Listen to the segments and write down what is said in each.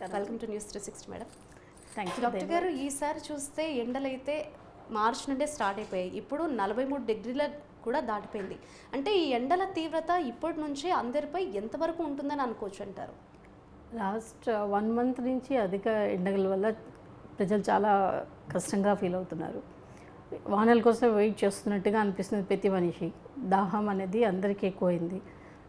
నమస్కారం. Welcome to News three sixty madam thank you doctor గారు ఈసారి చూస్తే ఎండలైతే మార్చ్ నుండే స్టార్ట్ అయిపోయాయి. ఇప్పుడు నలభై మూడు డిగ్రీల కూడా దాటిపోయింది. అంటే ఈ ఎండల తీవ్రత ఇప్పటి నుంచి అందరిపై ఎంతవరకు ఉంటుందని అనుకోవచ్చు అంటారు? లాస్ట్ వన్ మంత్ నుంచి అధిక ఎండల వల్ల ప్రజలు చాలా కష్టంగా ఫీల్ అవుతున్నారు. వానల కోసం వెయిట్ చేస్తున్నట్టుగా అనిపిస్తుంది ప్రతి మనిషి. దాహం అనేది అందరికీ ఎక్కువైంది.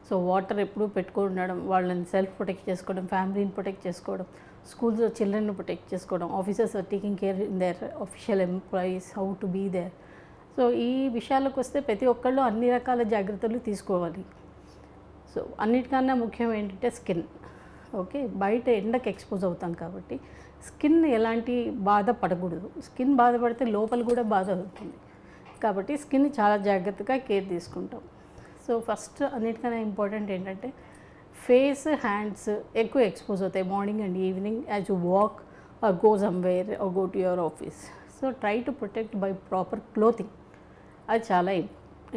సో వాటర్ ఎప్పుడూ పెట్టుకొని ఉండడం వాళ్ళని సెల్ఫ్ ప్రొటెక్ట్ చేసుకోవడం ఫ్యామిలీని ప్రొటెక్ట్ చేసుకోవడం స్కూల్స్లో చిల్డ్రన్ని ప్రొటెక్ట్ చేసుకోవడం officers are taking care in their official employees how to be there. So ఈ విషయాలకు వస్తే ప్రతి ఒక్కళ్ళు అన్ని రకాల జాగ్రత్తలు తీసుకోవాలి. సో అన్నిటికన్నా ముఖ్యం ఏంటంటే స్కిన్. ఓకే బయట ఎండకు ఎక్స్పోజ్ అవుతాం కాబట్టి స్కిన్ ఎలాంటి బాధ పడకూడదు. స్కిన్ బాధపడితే లోపల కూడా బాధ అవుతుంది కాబట్టి స్కిన్ చాలా జాగ్రత్తగా కేర్ తీసుకుంటాం. సో ఫస్ట్ అన్నిటికన్నా ఇంపార్టెంట్ ఏంటంటే ఫేస్ హ్యాండ్స్ ఎక్కువ ఎక్స్పోజ్ అవుతాయి morning and evening as you walk or go somewhere or go to your office. So try to protect by proper clothing. అది చాలా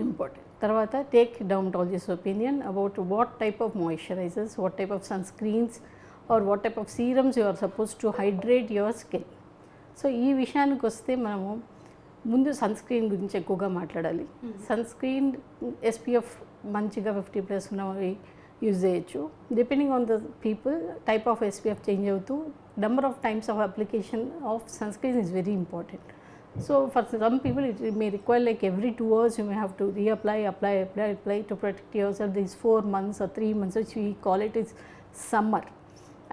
ఇంపార్టెంట్. తర్వాత take dermatologist opinion about what type of moisturisers what type of sun screens or what type of serums you are suppose to hydrate your skin. So ఈ విషయానికి వస్తే మనము ముందు sun screen గురించి ఎక్కువగా మాట్లాడాలి. సన్ స్క్రీన్ ఎస్పీఎఫ్ మంచిగా fifty plus ఉన్నవి యూజ్ చేయొచ్చు. Depending on the people type of SPF change అవుతూ number of times of application of sunscreen is very important so for some people it may require like every two hours you may have to reapply apply apply apply to protect your cell these four months three months వచ్చి ఈ qualities summer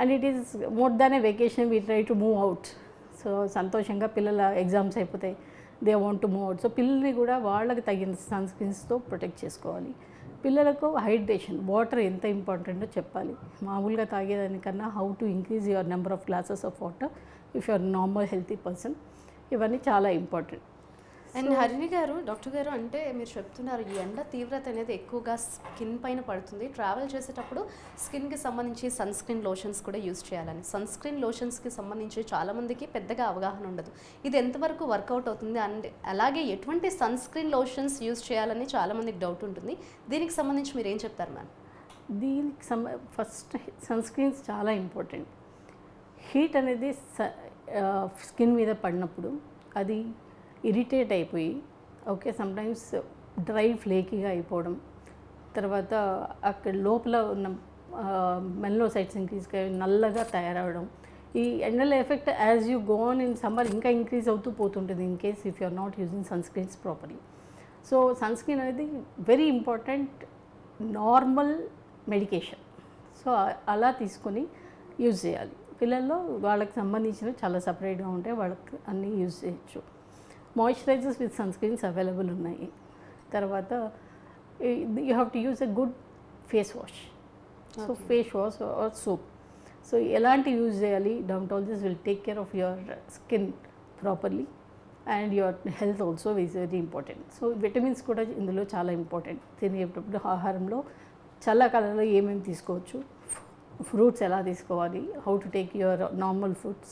and it is more than a vacation we try to move out so సంతోషంగా పిల్లల exams అయిపోతాయి. They want to move out so పిల్లల్ని కూడా వాళ్ళకి తగిన sun స్క్రీన్స్తో protect చేసుకోవాలి. పిల్లలకు హైడ్రేషన్ వాటర్ ఎంత ఇంపార్టెంటో చెప్పాలి. మామూలుగా తాగేదానికన్నా how to increase your number of glasses of water if your normal healthy person. ఇవన్నీ చాలా ఇంపార్టెంట్. అండ్ హరిణి గారు డాక్టర్ గారు అంటే మీరు చెప్తున్నారు ఈ ఎండ తీవ్రత అనేది ఎక్కువగా స్కిన్ పైన పడుతుంది. ట్రావెల్ చేసేటప్పుడు స్కిన్కి సంబంధించి సన్ స్క్రీన్ లోషన్స్ కూడా యూజ్ చేయాలని. సన్ స్క్రీన్ లోషన్స్కి సంబంధించి చాలామందికి పెద్దగా అవగాహన ఉండదు. ఇది ఎంతవరకు వర్కౌట్ అవుతుంది అండ్ అలాగే ఎటువంటి సన్ స్క్రీన్ లోషన్స్ యూజ్ చేయాలని చాలామందికి డౌట్ ఉంటుంది. దీనికి సంబంధించి మీరు ఏం చెప్తారు మ్యామ్? దీనికి సమ ఫస్ట్ సన్ స్క్రీన్స్ చాలా ఇంపార్టెంట్. హీట్ అనేది స్కిన్ మీద పడినప్పుడు అది ఇరిటేట్ అయిపోయి ఓకే సమ్టైమ్స్ డ్రై ఫ్లేకీగా అయిపోవడం. తర్వాత అక్కడ లోపల ఉన్న మెల్లోసైట్స్ ఇంక్రీజ్గా నల్లగా తయారవడం. ఈ ఎండల effect as you gone in summer ఇంకా ఇంక్రీజ్ అవుతూ పోతుంటుంది in case if you're not using sun screens properly so sun screen అనేది very important normal medication so అలా తీసుకొని యూజ్ చేయాలి. పిల్లల్లో వాళ్ళకి సంబంధించినవి చాలా సపరేట్గా ఉంటాయి వాళ్ళకి అన్నీ యూజ్ చేయొచ్చు. Moisturisers with sun screens available ఉన్నాయి. తర్వాత you have to use a good face wash so face wash or soap so ఎలాంటి యూజ్ చేయాలి? Dermatologist will take care of your skin properly and your health also is very important so vitamins కూడా ఇందులో చాలా important తినేటప్పుడు ఆహారంలో చల్లకాలంలో ఏమేమి తీసుకోవచ్చు? Fruits ఎలా తీసుకోవాలి? How to take your normal foods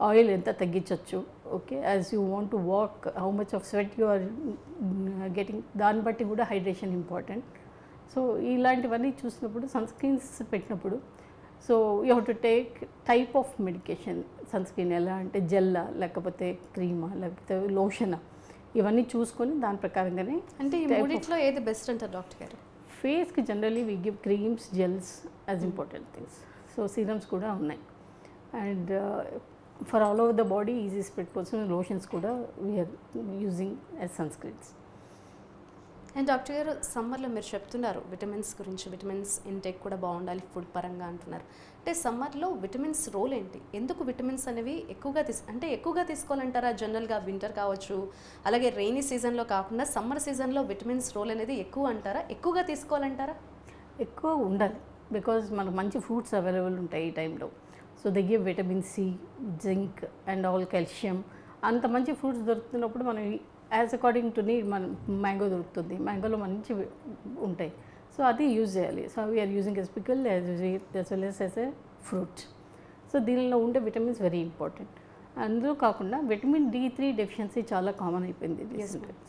oil ఎంత తగ్గించవచ్చు okay as you want to walk how much of sweat you are getting దాన్ని బట్టి కూడా హైడ్రేషన్ ఇంపార్టెంట్ సో ఇలాంటివన్నీ చూసినప్పుడు సన్ స్క్రీన్స్ పెట్టినప్పుడు so you have to take type of medication sun screen ఎలా అంటే జెల్లా లేకపోతే క్రీమా లేకపోతే లోషనా ఇవన్నీ చూసుకొని దాని ప్రకారంగానే అంటే ఈ మూడిట్లో ఏది బెస్ట్ అంటారు డాక్టర్ గారు? ఫేస్కి generally we give creams gels as important things so serums కూడా ఉన్నాయి. And for all over the body easy spread కోసం లోషన్స్ కూడా we're using as sun screens and doctor గారు సమ్మర్లో మీరు చెప్తున్నారు విటమిన్స్ గురించి విటమిన్స్ ఇంటేక్ కూడా బాగుండాలి ఫుడ్ పరంగా అంటున్నారు. అంటే సమ్మర్లో విటమిన్స్ రోల్ ఏంటి? ఎందుకు విటమిన్స్ అనేవి ఎక్కువగా తీసు అంటే ఎక్కువగా తీసుకోవాలంటారా? జనరల్గా వింటర్ కావచ్చు అలాగే రెయినీ సీజన్లో కాకుండా సమ్మర్ సీజన్లో విటమిన్స్ రోల్ అనేది ఎక్కువ అంటారా? ఎక్కువగా తీసుకోవాలంటారా? ఎక్కువ ఉండాలి బికాజ్ మనకు మంచి ఫ్రూట్స్ అవైలబుల్ ఉంటాయి ఈ టైంలో so they give vitamin C zinc and all calcium అంత మంచి ఫ్రూట్స్ దొరుకుతున్నప్పుడు మనం యాజ్ అకార్డింగ్ టు నీడ్ మనం మ్యాంగో దొరుకుతుంది. మ్యాంగోలో మంచి ఉంటాయి. సో అది యూజ్ చేయాలి. So we're using as pickle as well as as a fruit so దీనిలో ఉండే విటమిన్స్ వెరీ ఇంపార్టెంట్ అందులో కాకుండా విటమిన్ డి త్రీ డెఫిషియన్సీ చాలా కామన్ అయిపోయింది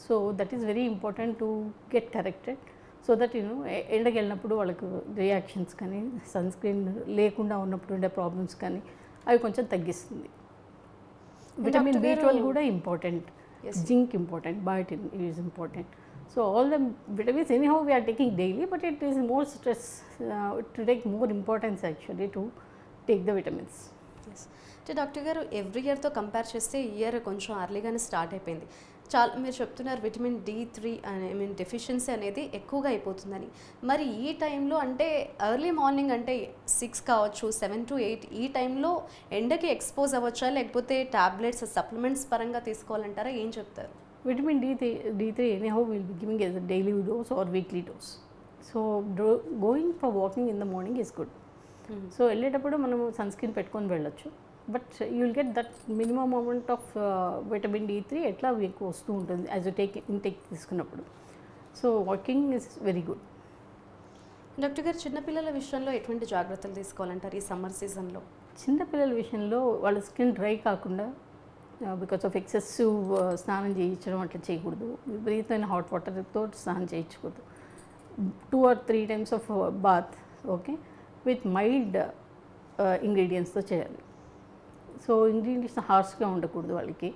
so that is very important to get corrected so that నేను ఎండకి వెళ్ళినప్పుడు వాళ్ళకు రియాక్షన్స్ కానీ సన్ స్క్రీన్ లేకుండా ఉన్నప్పుడు ఉండే ప్రాబ్లమ్స్ కానీ అవి కొంచెం తగ్గిస్తుంది. విటమిన్ బి ట్వెల్వ్ కూడా important. Zinc important biotin is important so all the we are taking daily but it is more stress uh, to take more importance actually to take the vitamins. Yes అంటే doctor గారు every ఇయర్తో compare చేస్తే ఈ year కొంచెం అర్లీగానే start అయిపోయింది. చాలా మీరు చెప్తున్నారు vitamin D three I mean deficiency అనేది ఎక్కువగా అయిపోతుందని. మరి ఈ టైంలో అంటే ఎర్లీ మార్నింగ్ అంటే సిక్స్ కావచ్చు సెవెన్ టు ఎయిట్ ఈ టైంలో ఎండకి ఎక్స్పోజ్ అవ్వచ్చా? లేకపోతే టాబ్లెట్స్ సప్లిమెంట్స్ పరంగా తీసుకోవాలంటారా? ఏం చెప్తారు? vitamin D3, D3 anyhow we'll be giving as a daily dose or weekly dose. So dro- going for walking in the morning is good. So వెళ్ళేటప్పుడు మనము సన్ స్క్రీన్ పెట్టుకొని వెళ్ళొచ్చు. But you will get that minimum amount of vitamin D three ఎట్లా మీకు వస్తూ ఉంటుంది as take intake తీసుకున్నప్పుడు. So walking is very good doctor గారు చిన్నపిల్లల విషయంలో ఎటువంటి జాగ్రత్తలు తీసుకోవాలంటారు ఈ సమ్మర్ సీజన్లో? చిన్నపిల్లల విషయంలో వాళ్ళ స్కిన్ డ్రై కాకుండా బికాస్ ఆఫ్ ఎక్సెసివ్ స్నానం చేయించడం అట్లా చేయకూడదు. విపరీతమైన హాట్ వాటర్తో స్నానం చేయించకూడదు. Two or three times of bath okay with mild ఇంగ్రీడియంట్స్తో చేయాలి. సో ఇంగ్రీడియంట్స్ హార్ష్గా ఉండకూడదు వాళ్ళకి.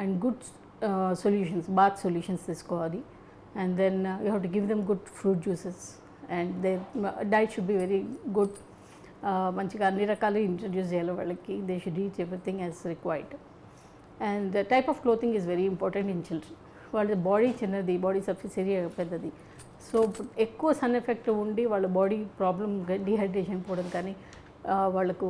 And good solutions bath solutions తీసుకోవాలి. And then uh, you have to give them good fruit juices. And they diet should be very good. మంచిగా అన్ని రకాలు introduce చేయాలి వాళ్ళకి. They should reach everything as required. And type of clothing is very important in children. వాళ్ళ body చిన్నది body surface area పెద్దది. So ఎక్కువ sun effect ఉండి వాళ్ళ బాడీ ప్రాబ్లం డిహైడ్రేషన్ పోవడం కానీ వాళ్ళకు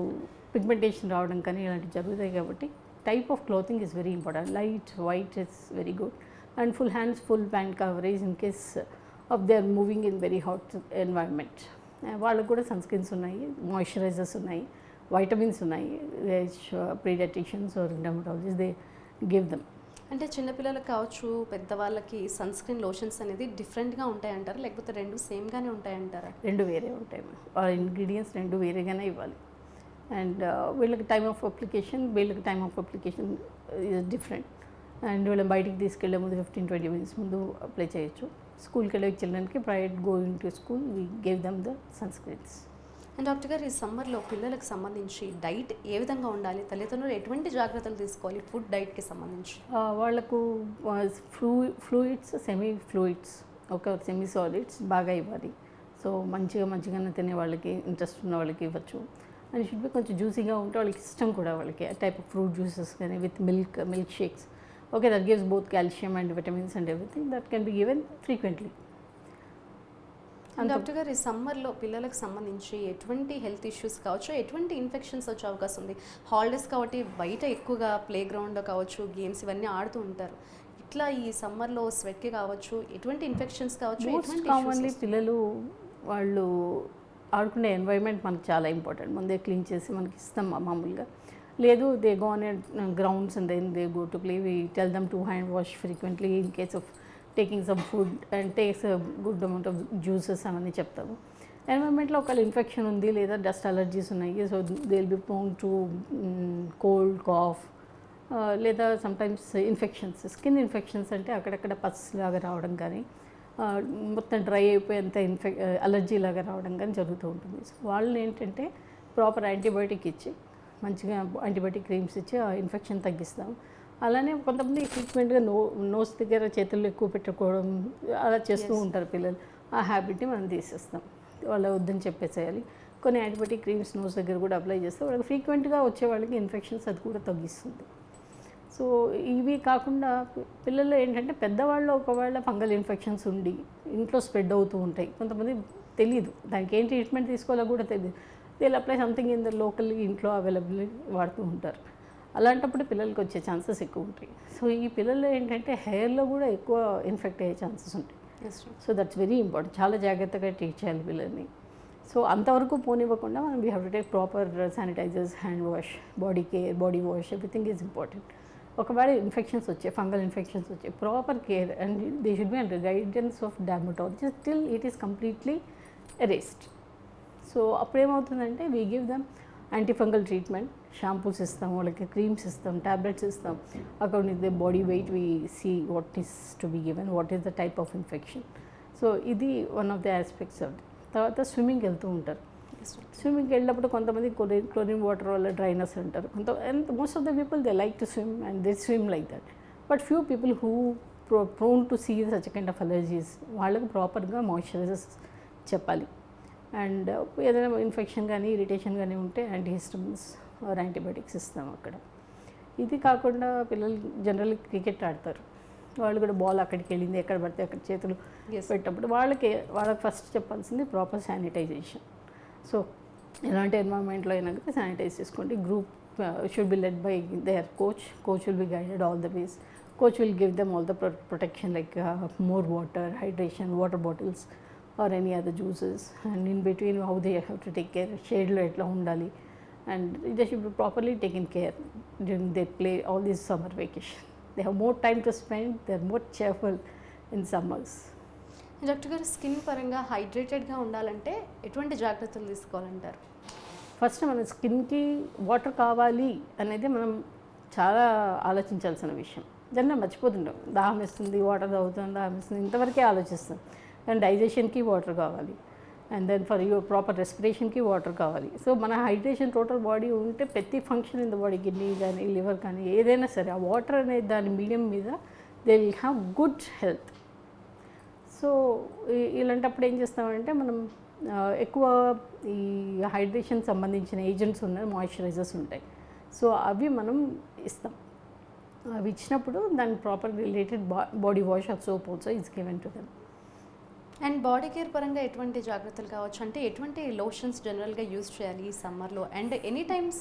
పిగ్మెంటేషన్ రావడం కానీ ఇలాంటివి జరుగుతాయి కాబట్టి type of clothing is very important. Light white is very good. And full hands full pant coverage in case of they are moving in very hot environment. వాళ్ళకు కూడా సన్ స్క్రీన్స్ ఉన్నాయి మాయిశ్చరైజర్స్ ఉన్నాయి vitamins ఉన్నాయి paediatricians or dermatologists they give them. అంటే చిన్నపిల్లలకు కావచ్చు పెద్దవాళ్ళకి sun screen lotions అనేది డిఫరెంట్గా ఉంటాయంటారా లేకపోతే రెండు సేమ్గానే ఉంటాయంటారా? రెండు వేరే ఉంటాయి ఆ ఇంగ్రీడియంట్స్ రెండు వేరేగానే ఇవ్వాలి. అండ్ వీళ్ళకి టైమ్ ఆఫ్ అప్లికేషన్ వీళ్ళకి time of application is different and వీళ్ళని బయటికి తీసుకెళ్ళే ముందు ఫిఫ్టీన్ ట్వంటీ మినిట్స్ ముందు అప్లై చేయొచ్చు. స్కూల్కి వెళ్ళే చిల్డ్రన్కి private going to school we gave them the sunscreens and doctor గారు ఈ సమ్మర్లో పిల్లలకు సంబంధించి డైట్ ఏ విధంగా ఉండాలి? తల్లిదండ్రులు ఎటువంటి జాగ్రత్తలు తీసుకోవాలి? ఫుడ్ డైట్కి సంబంధించి? వాళ్ళకు ఫ్లూ ఫ్లూయిడ్స్ సెమీ ఫ్లూయిడ్స్ ఒక సెమీ సాలిడ్స్ బాగా ఇవ్వాలి. సో మంచిగా మంచిగానే తినే వాళ్ళకి ఇంట్రెస్ట్ ఉన్న వాళ్ళకి ఇవ్వచ్చు. అండ్ షుడ్ బి కొంచెం జ్యూసీగా ఉంటే వాళ్ళకి ఇష్టం కూడా వాళ్ళకి. టైప్ ఆఫ్ ఫ్రూట్ జ్యూసెస్ కానీ with milk milk shakes okay that gives both calcium and vitamins and everything that can be given frequently and doctor గారు ఈ సమ్మర్లో పిల్లలకు సంబంధించి ఎటువంటి హెల్త్ ఇష్యూస్ కావచ్చు ఎటువంటి ఇన్ఫెక్షన్స్ వచ్చే అవకాశం ఉంది? హాలిడేస్ కాబట్టి బయట ఎక్కువగా ప్లే గ్రౌండ్లో కావచ్చు గేమ్స్ ఇవన్నీ ఆడుతూ ఉంటారు. ఇట్లా ఈ సమ్మర్లో స్వెట్కి కావచ్చు ఎటువంటి ఇన్ఫెక్షన్స్ కావచ్చు కామన్లీ పిల్లలు వాళ్ళు ఆడుకునే ఎన్వైర్మెంట్ మనకు చాలా ఇంపార్టెంట్ ముందే క్లీన్ చేసి మనకి ఇస్తాం మా- మామూలుగా. లేదు they go on grounds and then they go to play we tell them to hand wash frequently in case of taking some food and takes good amount of juices అవన్నీ చెప్తాము. ఎన్వైర్మెంట్లో ఒకవేళ ఇన్ఫెక్షన్ ఉంది లేదా డస్ట్ అలర్జీస్ ఉన్నాయి so they will be prone to cold cough లేదా sometimes infections skin infections అంటే అక్కడక్కడ పస్ లాగా రావడం కానీ మొత్తం డ్రై అయిపోయేంత ఇన్ఫెక్ అలర్జీ లాగా రావడం కానీ జరుగుతూ ఉంటుంది. సో వాళ్ళని ఏంటంటే ప్రాపర్ యాంటీబయాటిక్ ఇచ్చి మంచిగా యాంటీబయాటిక్ క్రీమ్స్ ఇచ్చి ఆ ఇన్ఫెక్షన్ తగ్గిస్తాం అలానే కొంతమంది ఫ్రీక్వెంట్గా నో నోస్ దగ్గర చేతులు ఎక్కువ పెట్టుకోవడం అలా చేస్తూ. ఉంటారు పిల్లలు. ఆ హ్యాబిట్ని మనం తీసేస్తాం. వాళ్ళ వద్దని చెప్పేసేయాలి. కొన్ని యాంటీబయాటిక్ క్రీమ్స్ నోస్ దగ్గర కూడా అప్లై చేస్తే వాళ్ళకి ఫ్రీక్వెంట్గా వచ్చే వాళ్ళకి ఇన్ఫెక్షన్స్ అది కూడా తగ్గిస్తుంది. సో ఇవి కాకుండా పిల్లలు ఏంటంటే పెద్దవాళ్ళు ఒకవేళ ఫంగల్ ఇన్ఫెక్షన్స్ ఉండి ఇంట్లో స్ప్రెడ్ అవుతూ ఉంటాయి. కొంతమంది తెలియదు దానికి ఏం ట్రీట్మెంట్ తీసుకోవాలో కూడా తెలియదు వీళ్ళు apply something in the local ఇంట్లో అవైలబుల్ వాడుతూ ఉంటారు. అలాంటప్పుడు పిల్లలకి వచ్చే ఛాన్సెస్ ఎక్కువ ఉంటాయి. సో ఈ పిల్లలు ఏంటంటే హెయిర్లో కూడా ఎక్కువ ఇన్ఫెక్ట్ అయ్యే ఛాన్సెస్ ఉంటాయి. సో దట్స్ వెరీ ఇంపార్టెంట్ చాలా జాగ్రత్తగా ట్రీట్ చేయాలి పిల్లల్ని. సో అంతవరకు పోనివ్వకుండా మనం we have to take proper sanitisers hand wash body care body wash everything is important ఒకవేళ ఇన్ఫెక్షన్స్ వచ్చాయి ఫంగల్ ఇన్ఫెక్షన్స్ వచ్చాయి proper care and they should be under guidance of dermatologist till it is completely rest so అప్పుడేమవుతుందంటే we give them antifungal treatment shampoos ఇస్తాం వాళ్ళకి creams ఇస్తాం tablets ఇస్తాం according the body weight we see what is to be given what is the type of infection so ఇది one of the aspects of తర్వాత స్విమ్మింగ్కి వెళ్తూ ఉంటారు. స్విమ్మింగ్కి వెళ్ళినప్పుడు కొంతమంది క్లోరిన్ క్లోరిన్ వాటర్ వల్ల డ్రైనర్స్ ఉంటారు. కొంత and most of the people they like to swim and they swim like that but few people who pro prone to see such kind of allergies వాళ్ళకు ప్రాపర్గా మాయిశ్చరైజర్స్ చెప్పాలి. అండ్ ఏదైనా infection కానీ irritation కానీ ఉంటే యాంటీహిస్టమిన్స్ ఆర్ యాంటీబయాటిక్స్ ఇస్తాం అక్కడ. ఇది కాకుండా పిల్లలు జనరల్ క్రికెట్ ఆడతారు. వాళ్ళు కూడా బాల్ అక్కడికి వెళ్ళింది ఎక్కడ పడితే అక్కడ చేతులు. పెట్టినప్పుడు వాళ్ళకి వాళ్ళకి ఫస్ట్ చెప్పాల్సింది ప్రాపర్ శానిటైజేషన్ సో ఎలాంటి ఎన్వైర్న్మెంట్లో అయినా కూడా శానిటైజ్ చేసుకోండి. Group should be led by their coach coach will be guided all the ways coach will give them all the protection like more water hydration water bottles or any other juices and in between how they have to take care షేడ్లో ఎట్లా ఉండాలి? And they should be properly taken care during they play all these summer vacation they have more time to spend they are more cheerful in summers doctor గారు skin పరంగా హైడ్రేటెడ్గా ఉండాలంటే ఎటువంటి జాగ్రత్తలు తీసుకోవాలంటారు? First మన స్కిన్కి వాటర్ కావాలి అనేది మనం చాలా ఆలోచించాల్సిన విషయం. జనరల్ మర్చిపోతుంటాం. దాహం వేస్తుంది వాటర్ తాగుతుంది దాహం వేస్తుంది ఇంతవరకే ఆలోచిస్తాం. దాని డైజెషన్కి వాటర్ కావాలి. And then for your proper రెస్పిరేషన్కి water కావాలి. సో మన హైడ్రేషన్ టోటల్ బాడీ ఉంటే ప్రతి function in the body kidney కానీ లివర్ కానీ ఏదైనా సరే ఆ వాటర్ అనే దాని మీడియం మీద they will have good health. So ఇలాంటప్పుడు ఏం చేస్తామంటే మనం ఎక్కువ ఈ హైడ్రేషన్ సంబంధించిన ఏజెంట్స్ ఉన్నాయి మాయిశ్చరైజర్స్ ఉంటాయి. సో అవి మనం ఇస్తాం. అవి ఇచ్చినప్పుడు దాని proper related body wash of soap also is given to them. And body care పరంగా ఎటువంటి జాగ్రత్తలు కావచ్చు? అంటే ఎటువంటి లోషన్స్ జనరల్గా యూజ్ చేయాలి ఈ సమ్మర్లో? అండ్ ఎనీ టైమ్స్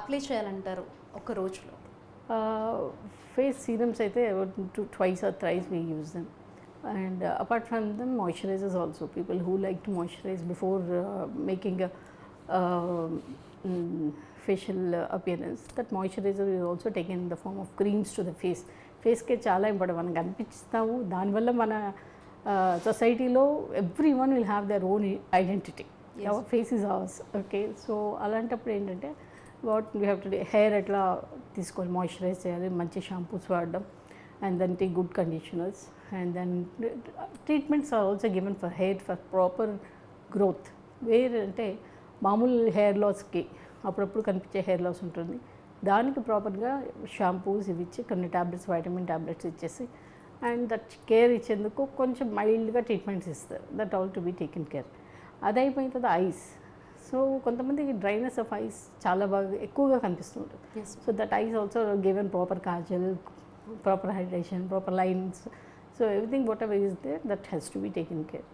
అప్లై చేయాలంటారు ఒక రోజులో? ఫేస్ సీరమ్స్ అయితే two twice or thrice we use them. And apart from them moisturisers also people who like to moisturise before making facial appearance that moisturiser is also taken in the form of creams to the face ఫేస్కే చాలా important మనం కనిపిస్తాము. దానివల్ల మన సొసైటీలో everyone will have their own identity our face is ours okay so అలాంటప్పుడు ఏంటంటే what we have to hair ఎట్లా తీసుకోవాలి? మాయిశ్చరైజ్ చేయాలి. మంచి షాంపూస్ వాడడం. And then take good conditioners and then treatments are also given for hair for proper growth వేరే అంటే మామూలు హెయిర్ లాస్కి అప్పుడప్పుడు కనిపించే హెయిర్ లాస్ ఉంటుంది. దానికి ప్రాపర్గా షాంపూస్ ఇవి ఇచ్చి కొన్ని ట్యాబ్లెట్స్ వైటమిన్ ట్యాబ్లెట్స్ ఇచ్చేసి అండ్ దట్ కేర్ ఇచ్చేందుకు కొంచెం మైల్డ్గా ట్రీట్మెంట్స్ ఇస్తారు. That all to be taken care అది అయిపోయిన తర్వాత ఐస్ సో కొంతమందికి డ్రైనెస్ ఆఫ్ ఐస్ చాలా బాగా ఎక్కువగా కనిపిస్తుంటుంది. So that eyes also given proper kajal proper hydration proper lines so everything whatever is there that has to be taken care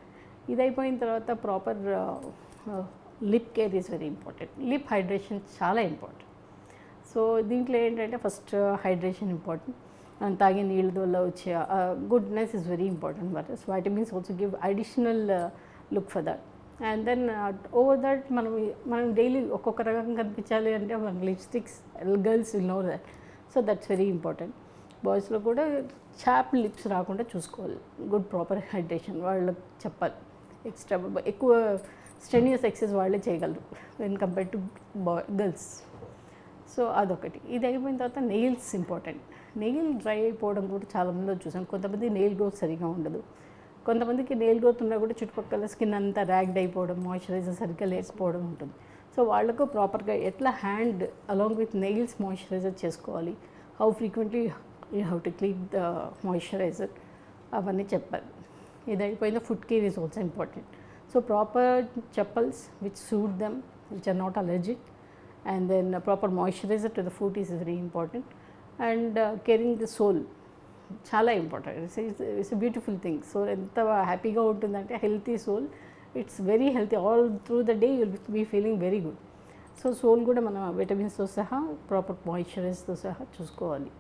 ఇది అయిపోయిన తర్వాత proper lip care is very important lip hydration చాలా important so దీంట్లో ఏంటంటే first hydration important and తాగే నీళ్ళ వల్ల వచ్చే goodness is very important but vitamins also give additional look for that and then over that మనం మనం డైలీ ఒక్కొక్క రకంగా కనిపించాలి అంటే మన lipsticks girls will know that so that's very important బాయ్స్లో కూడా చాప్ లిప్స్ రాకుండా చూసుకోవాలి. గుడ్ ప్రాపర్ హైడ్రేషన్ వాళ్ళకి చెప్పాలి. ఎక్స్ట్రా ఎక్కువ స్టెనియస్ ఎక్సెస్ వాళ్ళే చేయగలరు when compare to boy girls so అదొకటి. ఇది అయిపోయిన తర్వాత నెయిల్స్ ఇంపార్టెంట్. నెయిల్ డ్రై అయిపోవడం కూడా చాలా మందిలో చూసాను కొంతమంది నెయిల్ గ్రోత్ సరిగా ఉండదు. కొంతమందికి నెయిల్ గ్రోత్ ఉన్నా కూడా చుట్టుపక్కల స్కిన్ అంతా ర్యాగ్డ్ అయిపోవడం మాయిశ్చరైజర్ సరిగ్గా లేకపోవడం ఉంటుంది. సో వాళ్ళకు ప్రాపర్గా ఎట్లా hand along with nails moisturiser చేసుకోవాలి. How frequently you have to clean the moisturiser అవన్నీ చెప్పాలి. ఇది అయిపోయిన foot care is also important so proper chappals which suit them which are not allergic and then proper moisturiser to the foot is very important and caring the sole చాలా important it's it's beautiful thing so ఎంత హ్యాపీగా ఉంటుందంటే healthy sole it's very healthy all through the day you'll be feeling very good so sole కూడా మనం విటమిన్స్తో సహా proper మాయిశ్చరైజ్తో సహా చూసుకోవాలి.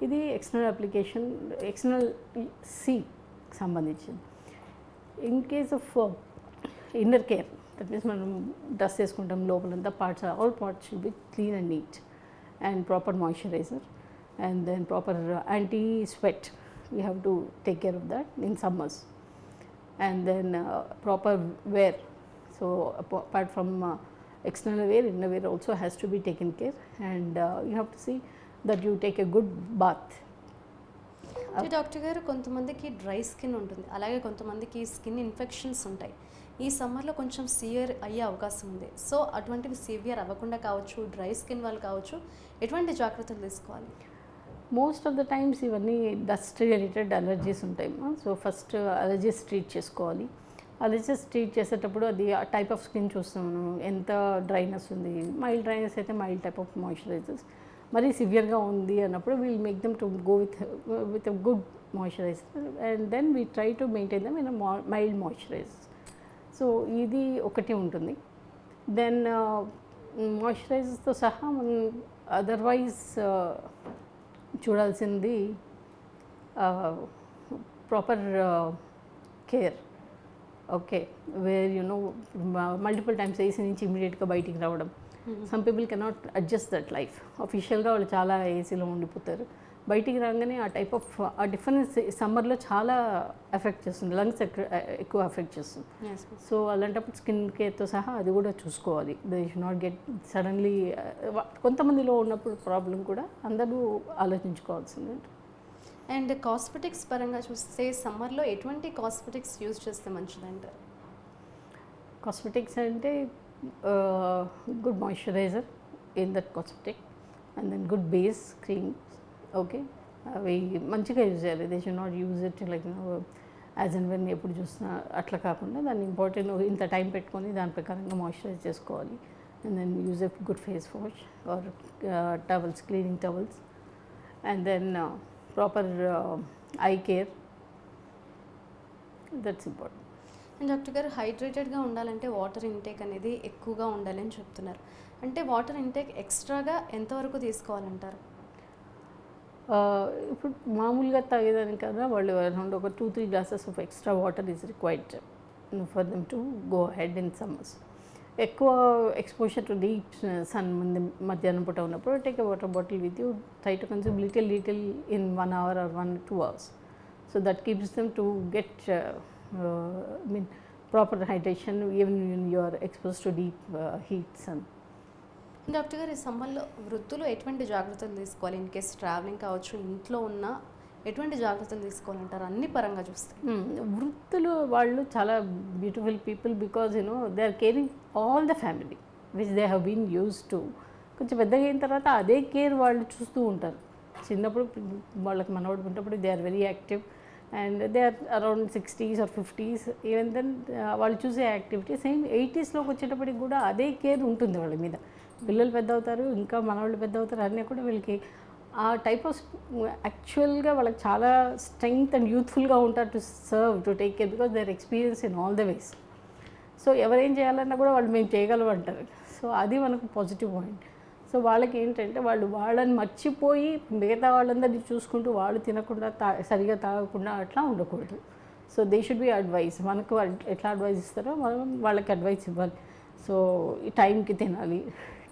ఇది ఎక్స్టర్నల్ అప్లికేషన్ ఎక్స్టర్నల్ సి సంబంధించింది in case of inner care that means మనం డ్రెస్ వేసుకుంటాం లోపలంతా parts all parts should be clean and neat and proper moisturiser and then proper anti sweat we have to take care of that in summers and then uh, proper wear. So ap- apart from uh, external wear, inner wear also has to be taken care, and uh, you take a good bath. అంటే doctor గారు కొంతమందికి dry skin ఉంటుంది. అలాగే కొంతమందికి skin infections ఉంటాయి. ఈ సమ్మర్లో కొంచెం సివియర్ అయ్యే అవకాశం ఉంది. సో అటువంటివి సివియర్ అవ్వకుండా కావచ్చు డ్రై స్కిన్ వాళ్ళు కావచ్చు ఎటువంటి జాగ్రత్తలు తీసుకోవాలి? మోస్ట్ ఆఫ్ ద టైమ్స్ ఇవన్నీ డస్ట్ రిలేటెడ్ అలర్జీస్ ఉంటాయి. సో ఫస్ట్ అలర్జీస్ ట్రీట్ చేసుకోవాలి. అలర్జీస్ ట్రీట్ చేసేటప్పుడు అది ఆ టైప్ ఆఫ్ స్కిన్ చూస్తాం మనం ఎంత డ్రైనెస్ ఉంది? మైల్డ్ డ్రైనెస్ అయితే మైల్డ్ టైప్ ఆఫ్ మాయిశ్చరైజర్స్ మరీ సివియర్గా ఉంది అన్నప్పుడు we'll make them to go with with a good moisturiser and then we try to maintain them in mild moisturiser so ఇది ఒకటి ఉంటుంది. దెన్ మాయిశ్చరైజర్స్తో uh, సహా మనం అదర్వైజ్ uh, చూడాల్సింది proper care okay where you know multiple times AC నుంచి ఇమీడియట్గా బయటికి రావడం. Some people cannot adjust that life అఫీషియల్గా వాళ్ళు చాలా ఏసీలో ఉండిపోతారు. బయటికి రాగానే ఆ టైప్ ఆఫ్ ఆ డిఫరెన్స్ సమ్మర్లో చాలా ఎఫెక్ట్ చేస్తుంది. లంగ్స్ ఎక్కువ ఎఫెక్ట్ చేస్తుంది. సో అలాంటప్పుడు స్కిన్ కేర్తో సహా అది కూడా చూసుకోవాలి. They should not get suddenly కొంతమందిలో ఉన్నప్పుడు ప్రాబ్లం కూడా అందరూ ఆలోచించుకోవాల్సింది. అండ్ కాస్మెటిక్స్ పరంగా చూస్తే సమ్మర్లో ఎటువంటి కాస్మెటిక్స్ యూజ్ చేస్తే మంచిదంటారు? కాస్మెటిక్స్ అంటే good moisturiser in that cosmetic and then good base cream. Okay అవి మంచిగా యూజ్ చేయాలి. They should not use it like as and when ఎప్పుడు చూసినా అట్లా కాకుండా దాన్ని ఇంపార్టెంట్ ఇంత టైం పెట్టుకొని దాని ప్రకారంగా మాయిశ్చరైజ్ చేసుకోవాలి. And then use a good face wash or towels cleaning towels and then proper eye care that's important and doctor గారు హైడ్రేటెడ్గా ఉండాలంటే వాటర్ ఇంటేక్ అనేది ఎక్కువగా ఉండాలి అని చెప్తున్నారు. అంటే వాటర్ ఇంటేక్ ఎక్స్ట్రాగా ఎంతవరకు తీసుకోవాలంటారు? ఇప్పుడు మామూలుగా తాగేదానికన్నా వాళ్ళు అరౌండ్ ఒక two three glasses of extra water is required for them to go head in summers. ఎక్కువ ఎక్స్పోజర్ టు డీప్ సన్ ముందు మధ్యాహ్నం పూట ఉన్నప్పుడు take a water bottle with you try to consume little little in one hour or one two hours so that keeps them to get mean proper hydration even you are expose to deep heat sun doctor గారు ఈ సమ్మర్లో వృద్ధులు ఎటువంటి జాగ్రత్తలు తీసుకోవాలి? In case travelling కావచ్చు ఇంట్లో ఉన్న ఎటువంటి జాగ్రత్తలు తీసుకోవాలంటారు? అన్ని పరంగా చూస్తే. Hmm. వృత్తులు వాళ్ళు చాలా beautiful people because you know they are caring all the family which they have been use to కొంచెం పెద్దగా అయిన తర్వాత అదే కేర్ వాళ్ళు చూస్తూ ఉంటారు. చిన్నప్పుడు వాళ్ళకి మనవాడు ఉన్నప్పుడు they are very active and they are around sixties or fifties even then వాళ్ళు చూసే యాక్టివిటీ సేమ్ ఎయిటీస్లోకి వచ్చేటప్పటికి కూడా అదే కేర్ ఉంటుంది వాళ్ళ మీద. పిల్లలు పెద్ద అవుతారు ఇంకా మనవాళ్ళు పెద్ద అవుతారు అన్నీ కూడా వీళ్ళకి ఆ టైప్ ఆఫ్ యాక్చువల్గా వాళ్ళకి చాలా స్ట్రెంగ్త్ అండ్ యూత్ఫుల్గా ఉంటారు to serve to take care because their experience in all the ways so ఎవరేం చేయాలన్నా కూడా వాళ్ళు మేము చేయగలం అంటారు సో అది మనకు పాజిటివ్ పాయింట్ సో వాళ్ళకి ఏంటంటే వాళ్ళు వాళ్ళని మర్చిపోయి మిగతా వాళ్ళందరినీ చూసుకుంటూ వాళ్ళు తినకుండా తా సరిగా తాగకుండా అట్లా ఉండకూడదు. So they should be advise మనకు ఎట్లా అడ్వైస్ ఇస్తారో మనం వాళ్ళకి అడ్వైస్ ఇవ్వాలి. సో ఈ టైంకి తినాలి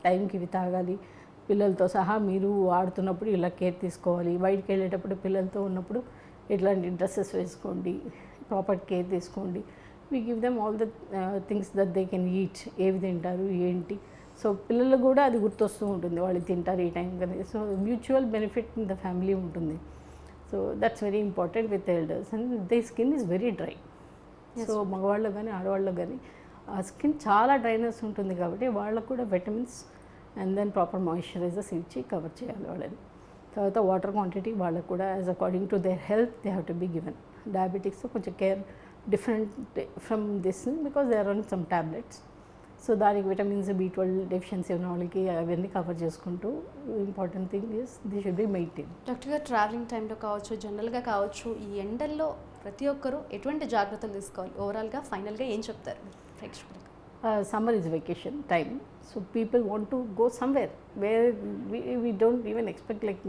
టైంకి ఇవి తాగాలి. పిల్లలతో సహా మీరు ఆడుతున్నప్పుడు ఇలా కేర్ తీసుకోవాలి. బయటికి వెళ్ళేటప్పుడు పిల్లలతో ఉన్నప్పుడు ఇట్లాంటి డ్రెస్సెస్ వేసుకోండి ప్రాపర్ కేర్ తీసుకోండి. We give them all the things that they can eat ఏవి తింటారు ఏంటి? సో పిల్లలకు కూడా అది గుర్తొస్తూ ఉంటుంది. వాళ్ళు తింటారు ఈ టైం కదా. So mutual benefit in the family ఉంటుంది. So that's very important with elders and they skin is very dry so మగవాళ్ళు కానీ ఆడవాళ్ళు కానీ ఆ స్కిన్ చాలా డ్రైనెస్ ఉంటుంది కాబట్టి వాళ్ళకు కూడా vitamins and then proper moisturisers ఇచ్చి కవర్ చేయాలి వాళ్ళని. తర్వాత వాటర్ క్వాంటిటీ వాళ్ళకు కూడా as according to their health they have to be given diabetics కొంచెం care different from this because they are on some tablets so దానికి విటమిన్స్ బి ట్వెల్వ్ డెఫిషియన్సీ ఉన్న వాళ్ళకి అవన్నీ కవర్ చేసుకుంటూ important thing is the should be maintain doctor గారు travelling టైంలో కావచ్చు జనరల్గా కావచ్చు ఈ ఎండల్లో ప్రతి ఒక్కరూ ఎటువంటి జాగ్రత్తలు తీసుకోవాలి? ఓవరాల్గా ఫైనల్గా ఏం చెప్తారు ప్రేక్షకులకు? Summer is vacation time so people want to go somewhere where we don't even expect like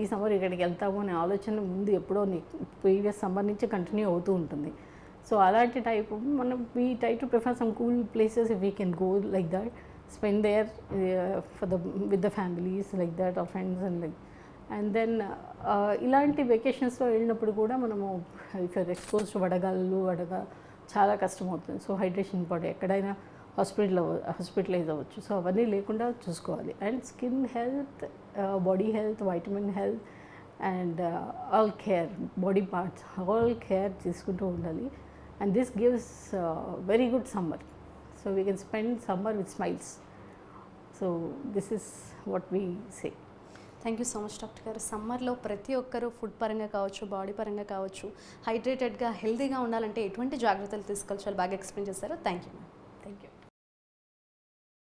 ఈ సమ్మర్ ఇక్కడికి వెళ్తాము అనే ఆలోచన ముందు ఎప్పుడో ప్రీవియస్ సమ్మర్ నుంచి కంటిన్యూ అవుతూ ఉంటుంది. సో అలాంటి టైప్ మనం we try to prefer some cool places we can go like that spend there for the with the families like that or friends and like and then ఇలాంటి వెకేషన్స్లో వెళ్ళినప్పుడు కూడా మనము ఇఫ్ యూర్ ఎక్స్పోజ్ వడగాళ్ళు వడగ చాలా కష్టం అవుతుంది సో హైడ్రేషన్ ఇంపార్టెంట్ ఎక్కడైనా హాస్పిటల్ హాస్పిటలైజ్ అవ్వచ్చు. సో అవన్నీ లేకుండా చూసుకోవాలి. And skin health body health vitamin health and all care body parts all care తీసుకుంటూ ఉండాలి. And this gives very good summer so we can spend summer with smiles so this is what we say thank you so much doctor గారు. సమ్మర్లో ప్రతి ఒక్కరూ food పరంగా కావచ్చు body పరంగా కావచ్చు హైడ్రేటెడ్గా హెల్తీగా ఉండాలంటే ఎటువంటి జాగ్రత్తలు తీసుకోవచ్చు చాలా బాగా ఎక్స్ప్లెయిన్ చేశారు. Thank you